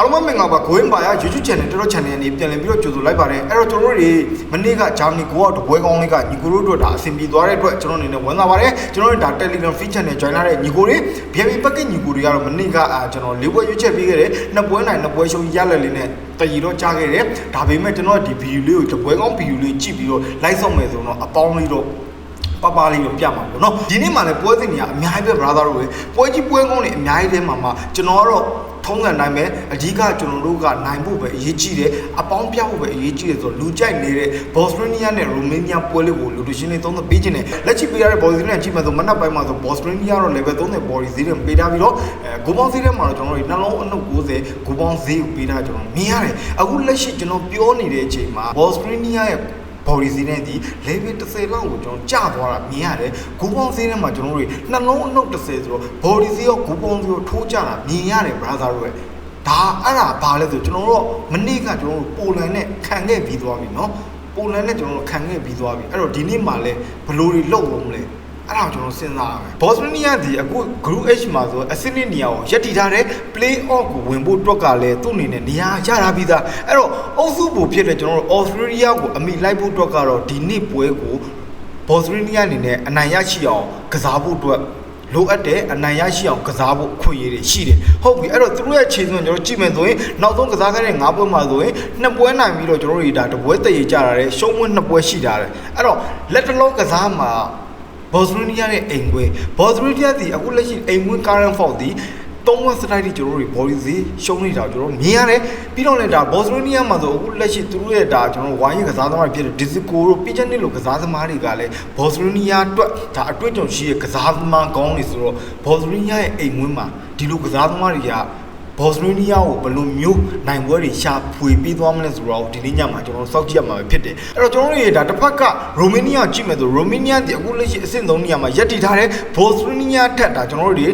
အားလုံးပဲမင်္ဂလာပါ Going by YouTube channel တော်တော် channel နေပြန်လည်ပြီးတော့ကြိုဆိုလိုက်ပါတယ်အဲ့တော့ကျွန်တော်တို့တွေမနေ့ကဂျာမနီကိုကတပွဲကောင်းလေးကညီကိုတို့တို့ဒါအဆင်ပြေသွားတဲ့အတွက်ကျွန်တော်အနေနဲ့ဝန်သာပါတယ်ကျွန်တော်တို့ဒါ Telegram feed channel join လာတဲ့ညီကိုတွေ VIP package ညီကိုတွေကတော့မနေ့ကအာကျွန်တော်လေးပွဲရွေးချက်ပေးခဲ့တယ်နှစ်ပွဲနိုင်နှစ်ပွဲရှုံးရလက်လေးနဲ့တရီတော့ကြားခဲ့တယ်ဒါပေမဲ့ကျွန်တော်ဒီ video လေးကိုတပွဲကောင်း video လေးကြည့်ပြီးတော့ like ဆောင်မယ်ဆိုတော့အပေါင်းလေးတော့ပပလေးကိုပြမှာပေါ့နော်ဒီနေ့မှလည်းပွဲစဉ်တွေကအများကြီးပဲ brother တို့ပဲပွဲကြီးပွဲကောင်းတွေအများကြီးထဲမှာမှကျွန်တော်ကတော့ ထုံးစံတိုင်းပဲအဓိကကျွန်တော်တို့ကနိုင်ဖို့ပဲအရေးကြီးတယ်အပေါင်းပြဖို့ပဲအရေးကြီးတယ်ဆိုတော့လူကြိုက်နေတဲ့ Bosnia နဲ့ Romania ပွဲလေးကိုလူလူရှင်းလေးသုံးသပ်ပေးခြင်းနဲ့လက်ရှိပေးရတဲ့ body နဲ့ကြည့်မှဆိုမနက်ပိုင်းမှာဆို Bosnia တော့ level 30 body ဈေးတွေပေးထားပြီးတော့အဲဂိုးပေါင်းဈေးထဲမှာတော့ကျွန်တော်တို့နှလုံးအနှုတ်90ဂိုးပေါင်းဈေးကိုပေးထားကျွန်တော်မြင်ရတယ်အခုလက်ရှိကျွန်တော်ပြောနေတဲ့အချိန်မှာ Bosnia ရဲ့ body ဈေးနဲ့ဒီ level 30လောက်ကိုကျွန်တော်ကြာသွားတာမြင်ရတယ်ဂူပေါင်းဈေးထဲမှာကျွန်တော်တို့နှလုံးအနှုတ်30ဆိုတော့ body ဈေးရောဂူပေါင်းဈေးရောထိုးကြတာမြင်ရတယ် brother တို့ရဲ့ဒါအဲ့ဒါဘာလဲဆိုကျွန်တော်တို့မနေ့ကကျွန်တော်တို့ပိုလန်နဲ့ခံခဲ့ပြီးသွားပြီเนาะပိုလန်နဲ့ကျွန်တော်တို့ခံခဲ့ပြီးသွားပြီအဲ့တော့ဒီနေ့မှလည်းဘယ်လိုတွေလုပ်လို့မလဲအဲ့ဒါကိုကျွန်တော်စဉ်းစားရမယ်ဘော့စနီးယားဒီအခု group H မှာဆိုအစင်းနေနေရာကိုရက်တီထားတဲ့ play off ကိုဝင်ဖို့အတွက်ကလည်းသူ့အနေနဲ့နေရာရတာပြီးသားအဲ့တော့အုပ်စုပိုဖြစ်တဲ့ကျွန်တော်တို့ Australia ကိုအမိလိုက်ဖို့အတွက်ကတော့ဒီနေ့ပွဲကိုဘော့စနီးယားအနေနဲ့အနိုင်ရရှိအောင်ကစားဖို့အတွက်လိုအပ်တဲ့အနိုင်ရရှိအောင်ကစားဖို့ခွင့်ရည်ရှိတယ်ဟုတ်ပြီအဲ့တော့သူတို့ရဲ့ခြေစွမ်းကျွန်တော်ကြည့်မယ်ဆိုရင်နောက်ဆုံးကစားခဲ့တဲ့၅ပွဲမှာဆိုရင်နှစ်ပွဲနိုင်ပြီးတော့ကျွန်တော်တို့ဒါတပွဲတရေကြတာတယ်ရှုံးပွဲနှစ်ပွဲရှိတာတယ်အဲ့တော့လက်တလုံးကစားမှာဘော့စရီးယားရဲ့အိမ်ခွေဘော့စရီးယားဒီအခုလက်ရှိအိမ်ခွေ current fault ဒီ တုံးဝက်စတိုက်တိကျွန်တော်တို့ body စီရှုံးနေတာကျွန်တော်မြင်ရတယ်ပြီးတော့လည်းဒါဘော့စရီးယားမှာဆိုအခုလက်ရှိသူတို့ရဲ့ဒါကျွန်တော်ဝိုင်းရင်ကစားသမားတွေဖြစ်တဲ့ Disco တို့ပြချက်နစ်လိုကစားသမားတွေကလည်းဘော့စရီးယားအတွက်ဒါအတွေ့အကြုံရှိတဲ့ကစားသမားကောင်းတွေဆိုတော့ဘော့စရီးယားရဲ့အိမ်ခွေမှာဒီလိုကစားသမားတွေက ဘော့စရီးယားကိုဘယ်လိုမျိုးနိုင်ပွဲတွေရှာဖွေပြီးသွားမလဲဆိုတော့ဒီနေ့ညမှာကျွန်တော်စောင့်ကြည့်ရမှာပဲဖြစ်တယ်အဲ့တော့ကျွန်တော်တို့ရေဒါတစ်ဖက်ကရိုမေးနီးယားကြည့်မယ်ဆိုရိုမေးနီးယားဒီအခုလက်ရှိအဆင့်သုံးနေရာမှာရပ်တည်ထားတဲ့ဘော့စရီးယားထက်ဒါကျွန်တော်တို့တွေ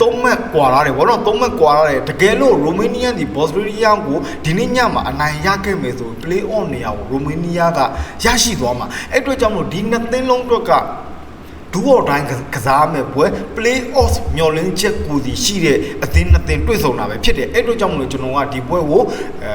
သုံးမှတ်ကွာလာတယ်ဘောနော်သုံးမှတ်ကွာလာတယ်တကယ်လို့ရိုမေးနီးယားဒီဘော့စရီးယားကိုဒီနေ့ညမှာအနိုင်ရခဲ့မယ်ဆို play on နေရာကိုရိုမေးနီးယားကရရှိသွားမှာအဲ့အတွက်ကြောင့်မို့ဒီနှစ်သင်းလုံးအတွက်က ဒူအော်တိုင်းကစားမယ်ပွဲ play off မျော်လင့်ချက်ကိုစီရှိတဲ့အသင်းနှစ်သင်းတွေ့ဆုံတာပဲဖြစ်တယ်အဲ့အတွက်ကြောင့်မလို့ကျွန်တော်ကဒီပွဲကိုအဲ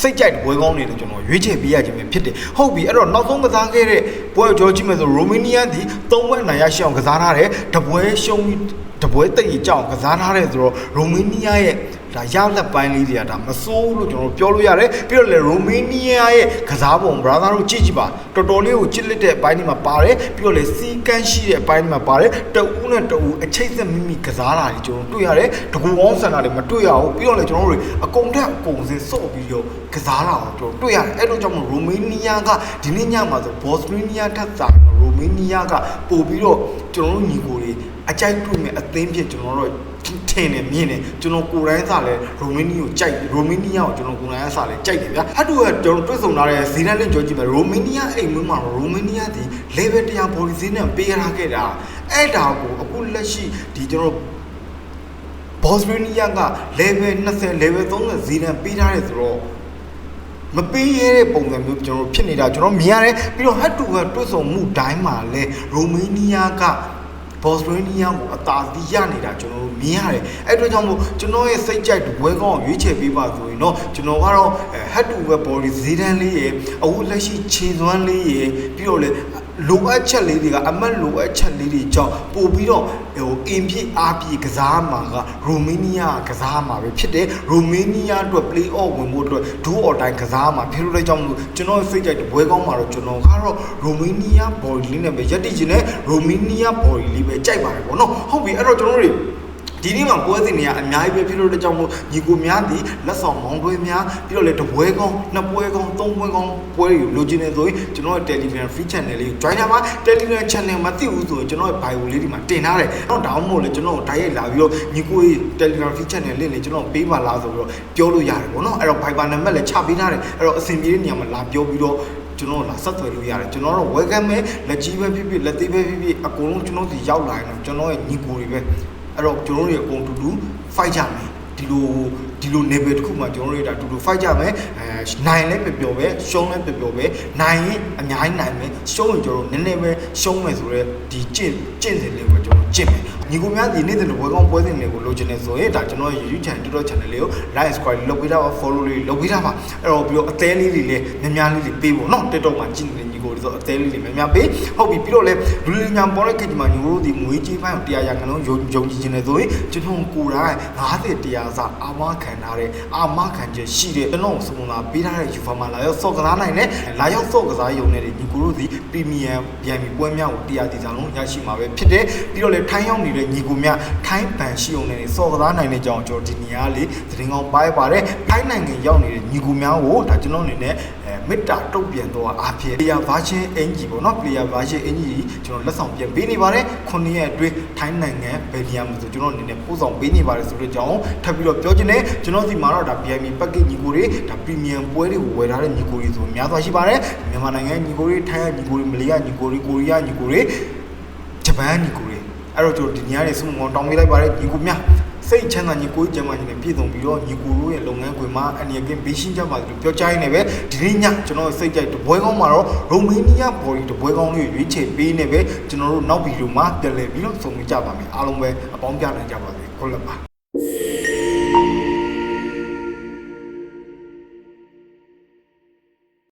စိတ်ကြိုက်ပွဲကောင်းနေတယ်ကျွန်တော်ရွေးချယ်ပေးရခြင်းပဲဖြစ်တယ်ဟုတ်ပြီအဲ့တော့နောက်ဆုံးကစားခဲ့တဲ့ပွဲကိုကြောကြည့်မယ်ဆိုရိုမေးနီးယားဒီ၃ပွဲအနိုင်ရရှိအောင်ကစားထားတယ်တပွဲရှုံးပြီးတပွဲတိတ်ကြီးကြောင်ကစားထားတယ်ဆိုတော့ရိုမေးနီးယားရဲ့ ဒါရလက်ပိုင်းလေးတွေကဒါမစိုးလို့ကျွန်တော်ပြောလို့ရတယ်ပြီးတော့လေရိုမေးနီးယားရဲ့ကစားပုံ brother တို့ကြည့်ကြည့်ပါတော်တော်လေးကိုချစ်လက်တဲ့အပိုင်းတွေမှာပါတယ်ပြီးတော့လေစီကန်းရှိတဲ့အပိုင်းတွေမှာပါတယ်တအူးနဲ့တအူးအချိတ်ဆက်မိမိကစားတာတွေကျွန်တော်တွေ့ရတယ်တကူကောင်းဆန်တာတွေမတွေ့ရဘူးပြီးတော့လေကျွန်တော်တို့အကုန်ထက်အကုန်စင်စော့ပြီးတော့ကစားတာကိုကျွန်တော်တွေ့ရတယ်အဲ့လိုကြောင့်မို့ရိုမေးနီးယားကဒီနေ့ညမှာဆိုဘော့စရီးနီးယားထက်စာရိုမေးနီးယားကပို့ပြီးတော့ကျွန်တော်တို့ညီကိုတွေအကြိုက်တွေ့မဲ့အသင်းဖြစ်ကျွန်တော်တို့ ထင်တယ်မြင်တယ်ကျွန်တော်ကိုယ်တိုင်စားလဲရိုမေးနီးကိုကြိုက်ရိုမေးနီးယားကိုကျွန်တော်ကိုယ်တိုင်စားလဲကြိုက်တယ်ဗျာအတူကကျွန်တော်တွေ့ဆုံလာတဲ့ဇီဒန်နဲ့ကြောကြည့်မယ်ရိုမေးနီးယားအိမ်မွေးမှာရိုမေးနီးယားဒီ level 100 body ဈေးနဲ့ပေးရခဲ့တာအဲ့ဒါကိုအခုလက်ရှိဒီကျွန်တော်ဘော့စရီးနီးယားက level 20 level 30ဈေးနဲ့ပေးထားတယ်ဆိုတော့မပေးရတဲ့ပုံစံမျိုးကျွန်တော်ဖြစ်နေတာကျွန်တော်မြင်ရတယ်ပြီးတော့ head to head တွေ့ဆုံမှုတိုင်းမှာလဲရိုမေးနီးယားက ဘော့စရီးနီးယားကိုအသာစီးရနေတာကျွန်တော်တို့မြင်ရတယ်အဲ့အတွက်ကြောင့်မို့ကျွန်တော်ရဲ့စိတ်ကြိုက်ဝဲကောင်းရွေးချယ်ပေးပါဆိုရင်တော့ကျွန်တော်ကတော့ head to head body ဈေးတန်းလေးရယ်အခုလက်ရှိခြေစွမ်းလေးရယ်ပြီးတော့လေ လိုအပ်ချက်လေးတွေကအမတ်လိုအပ်ချက်လေးတွေကြောင့်ပို့ပြီးတော့ဟိုအင်ပြည့်အားပြည့်ကစားမှာကရိုမေးနီးယားကစားမှာပဲဖြစ်တယ်ရိုမေးနီးယားအတွက် play off ဝင်ဖို့အတွက်ဒူးအော်တိုင်းကစားမှာဖြစ်လို့လည်းကြောင့်မလို့ကျွန်တော်စိတ်ကြိုက်ဘွဲကောင်းမှာတော့ကျွန်တော်ကတော့ရိုမေးနီးယား body လေးနဲ့ပဲရက်တည်ခြင်းနဲ့ရိုမေးနီးယား body လေးပဲကြိုက်ပါတယ်ပေါ့နော်ဟုတ်ပြီအဲ့တော့ကျွန်တော်တို့ ဒီနေ့မှာပွဲစဉ်တွေကအများကြီးပဲဖြစ်လို့တဲ့ကြောင့်မို့ညီကိုများသည်လက်ဆောင်မောင်းပွဲများပြီးတော့လည်းတပွဲကောင်းနှစ်ပွဲကောင်းသုံးပွဲကောင်းပွဲတွေလိုချင်နေဆိုရင်ကျွန်တော်ရဲ့ Telegram free channel လေးကို join တာပါ Telegram channel မှာသိဘူးဆိုရင်ကျွန်တော်ရဲ့ bio လေးဒီမှာတင်ထားတယ်။တော့ဒါမှမဟုတ်လေကျွန်တော်ဓာတ်ရိုက်လာပြီးတော့ညီကိုရဲ့ Telegram free channel လေးလေးကျွန်တော်ပေးပါလားဆိုပြီးတော့ပြောလို့ရတယ်ပေါ့နော်။အဲ့တော့ Viber နံပါတ်လည်းချပေးထားတယ်။အဲ့တော့အဆင်ပြေတဲ့နေရာမှာလာပြောပြီးတော့ကျွန်တော်လာဆက်သွယ်လို့ရတယ်ကျွန်တော်တို့ welcome ပဲလက်ကြီးပဲဖြစ်ဖြစ်လက်သေးပဲဖြစ်ဖြစ်အကုန်လုံးကျွန်တော်ဒီရောက်လာရင်တော့ကျွန်တော်ရဲ့ညီကိုတွေပဲ အဲ့တော့ကျွန်တော်တို့ရဲ့အကုန်တူတူ fight ကြမယ်ဒီလိုဒီလို level တစ်ခုမှာကျွန်တော်တို့ဒါတူတူ fight ကြမယ်အဲနိုင်လဲပျော်ပျော်ပဲရှုံးလဲပျော်ပျော်ပဲနိုင်ရင်အများကြီးနိုင်မယ်ရှုံးရင်ကျွန်တော်တို့နည်းနည်းပဲရှုံးမယ်ဆိုတော့ဒီကျင့်ကျင့်စဉ်လေးကိုကျွန်တော်ကျင့်မယ် ညီကိုများဒီနေ့တင်လို့ဝေကောင်းပွဲစဉ်တွေကိုလိုချင်နေဆိုရင်ဒါကျွန်တော် YouTube channel TikTok channel လေးကို like subscribe လုပ်ပေးတာပါ follow လေးလုပ်ပေးတာပါအဲ့တော့ပြီးတော့အသေးလေးတွေလည်းများများလေးတွေပေးဖို့နော် TikTok မှာကြည့်နေတဲ့ညီကိုတွေဆိုအသေးလေးတွေများများပေးဟုတ်ပြီပြီးတော့လည်းလူလင်ညာပေါ်တဲ့ကိစ္စမှာညီတို့ဒီငွေကြေးပိုင်းကိုတရားရခဏလုံးယုံယုံကြည်နေဆိုရင်ကျွန်တော်ကိုယ်တိုင်50တရားစာအာမခံထားတဲ့အာမခံချက်ရှိတဲ့ကျွန်တော်စပွန်ဆာပေးထားတဲ့ UFA မှာလာရောက်စော့ကစားနိုင်တဲ့လာရောက်စော့ကစားရုံနဲ့ညီကိုတို့ဒီ Premium VIP ပွဲများကိုတရားတည်ဆောင်လုံးရရှိမှာပဲဖြစ်တယ်ပြီးတော့လည်းထိုင်းရောက်နေတဲ့ညီကိုများထိုင်းပန်ရှိုံနဲ့စော့ကစားနိုင်တဲ့ကြောင်းကျွန်တော်ဒီနေရာလေးသတင်းကောင်းပါရပါတယ်ထိုင်းနိုင်ငံရောက်နေတဲ့ညီကိုများကိုဒါကျွန်တော်အနေနဲ့အဲမေတ္တာတုတ်ပြန်တော့အားဖြင့် player version အင်ဂျီပေါ့နော် player version အင်ဂျီကျွန်တော်လက်ဆောင်ပြန်ပေးနေပါတယ်ခုနှစ်ရက်အတွင်းထိုင်းနိုင်ငံဘယ်နေရာမှာဆိုကျွန်တော်အနေနဲ့ပို့ဆောင်ပေးနေပါတယ်ဆိုတော့ကြောင်းထပ်ပြီးတော့ပြောချင်တယ်ကျွန်တော်ဒီမှာတော့ဒါ BMI package ညီကိုတွေဒါ premium ပွဲတွေကိုဝယ်ထားတဲ့ညီကိုတွေဆိုများစွာရှိပါတယ်မြန်မာနိုင်ငံညီကိုတွေထိုင်းညီကိုတွေမလေးယားညီကိုတွေကိုရီးယားညီကိုတွေဂျပန်ညီကိုတွေ အဲ့တော့ကျွန်တော်ဒီညနေစုံမောင်းတောင်းပေးလိုက်ပါတယ်ညီကိုများစိတ်ချမ်းသာညီကိုကျမ်းမာညီနဲ့ပြည့်စုံပြီးတော့ညီကိုတို့ရဲ့လုပ်ငန်းခွင်မှာအနေနဲ့ဘေးရှင်းကြပါလို့ပြောကြားရင်းနဲ့ပဲဒီနေ့ညကျွန်တော်စိတ်ကြိုက်တပွဲကောင်းမှာတော့ရိုမေးနီးယားဘော်ဒီတပွဲကောင်းလေးကိုရွေးချယ်ပေးနေပဲကျွန်တော်တို့နောက်ဗီဒီယိုမှာပြန်လည်ပြီးတော့ဆုံကြပါမယ်အားလုံးပဲအပေါင်းပြနိုင်ကြပါစေခုလက်ပါ